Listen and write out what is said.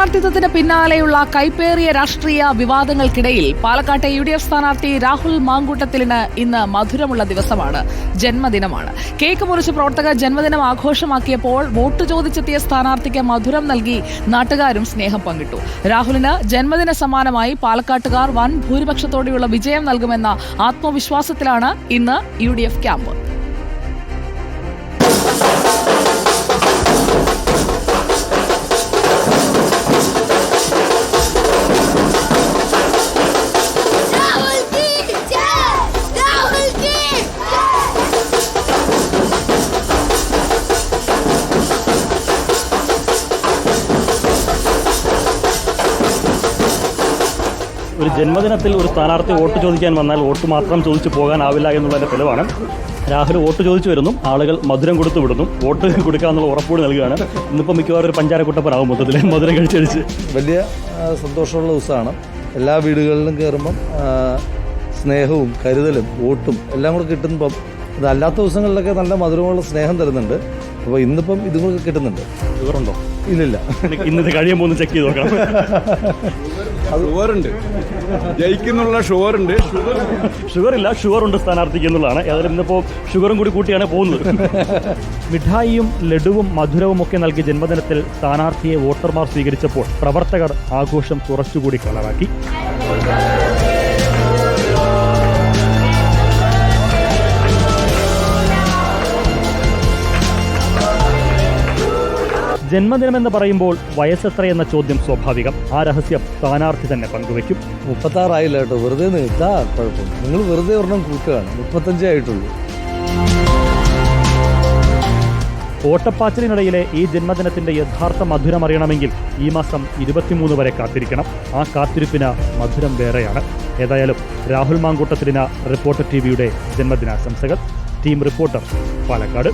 സ്ഥാനാർത്ഥിത്വത്തിന് പിന്നാലെയുള്ള കൈപ്പേറിയ രാഷ്ട്രീയ വിവാദങ്ങൾക്കിടയിൽ പാലക്കാട്ടെ U D F സ്ഥാനാർത്ഥി രാഹുൽ മാങ്കൂട്ടത്തിലിന് ഇന്ന് മധുരമുള്ള ദിവസമാണ്. ജന്മദിനമാണ്. കേക്ക് മുറിച്ച് പ്രവർത്തകർ ജന്മദിനം ആഘോഷമാക്കിയപ്പോൾ വോട്ട് ചോദിച്ചെത്തിയ സ്ഥാനാർത്ഥിക്ക് മധുരം നൽകി നാട്ടുകാരും സ്നേഹം പങ്കിട്ടു. രാഹുലിന് ജന്മദിന സമ്മാനമായി പാലക്കാട്ടുകാർ വൻ ഭൂരിപക്ഷത്തോടെയുള്ള വിജയം നൽകുമെന്ന ആത്മവിശ്വാസത്തിലാണ് ഇന്ന് യു ക്യാമ്പ്. ഒരു ജന്മദിനത്തിൽ ഒരു സ്ഥാനാർത്ഥി വോട്ട് ചോദിക്കാൻ വന്നാൽ വോട്ട് മാത്രം ചോദിച്ചു പോകാനാവില്ല എന്നുള്ളതിന്റെ തെളിവാണ്. രാഹുൽ വോട്ട് ചോദിച്ചു വരുന്നു ആളുകൾ മധുരം കൊടുത്തു വിടുന്നു. വോട്ട് കൊടുക്കാമെന്നുള്ള ഉറപ്പോട് നൽകുകയാണ്. ഇന്നിപ്പോൾ മിക്കവാറും ഒരു പഞ്ചാരക്കുട്ടപ്പനാവും മൊത്തത്തിൽ മധുരം കഴിച്ചടിച്ച്. വലിയ സന്തോഷമുള്ള ദിവസമാണ്. എല്ലാ വീടുകളിലും കയറുമ്പം സ്നേഹവും കരുതലും വോട്ടും എല്ലാം കൂടെ കിട്ടുമ്പം അതല്ലാത്ത ദിവസങ്ങളിലൊക്കെ നല്ല മധുരമുള്ള സ്നേഹം തരുന്നുണ്ട്. അപ്പോൾ ഇന്നിപ്പം ഇതും കൂടെ കിട്ടുന്നുണ്ട്. ഇവരുണ്ടോ ഇല്ലില്ല. ഇന്നത് കഴിയുമ്പോൾ ഒന്ന് ചെക്ക് ചെയ്ത് നോക്കണം ഉണ്ട് ജയിക്കുന്നുള്ള ഷുഗറുണ്ട്. ഷുഗർ ഇല്ല ഷുഗർ ഉണ്ട് സ്ഥാനാർത്ഥിക്ക് എന്നുള്ളതാണ് ഏതായാലും ഇന്നിപ്പോൾ ഷുഗറും കൂടി കൂട്ടിയാണ് പോകുന്നത്. മിഠായിയും ലഡുവും മധുരവും ഒക്കെ നൽകിയ ജന്മദിനത്തിൽ സ്ഥാനാർത്ഥിയെ വോട്ടർമാർ സ്വീകരിച്ചപ്പോൾ പ്രവർത്തകർ ആഘോഷം കുറച്ചുകൂടി കളറാക്കി ജന്മദിനമെന്ന് പറയുമ്പോൾ വയസ്സെത്രയെന്ന ചോദ്യം സ്വാഭാവികം. ആ രഹസ്യം സ്ഥാനാർത്ഥി തന്നെ പങ്കുവെക്കും മുപ്പത്താറായില്ല കേട്ടോ വെറുതെ കുഴപ്പം. നിങ്ങൾ വെറുതെ ഒരെണ്ണം കൂട്ടുകയാണ്. മുപ്പത്തഞ്ചേ ആയിട്ടുള്ളൂ. ഓട്ടപ്പാച്ചിലിനിടയിലെ ഈ ജന്മദിനത്തിന്റെ യഥാർത്ഥ മധുരം അറിയണമെങ്കിൽ ഈ മാസം ഇരുപത്തിമൂന്ന് വരെ കാത്തിരിക്കണം. ആ കാത്തിരിപ്പിന് മധുരം വേറെയാണ്. ഏതായാലും രാഹുൽ മാങ്കൂട്ടത്തിലിന് റിപ്പോർട്ടർ ടി വിയുടെ ജന്മദിനാശംസകൾ. Team reporter Palakkad.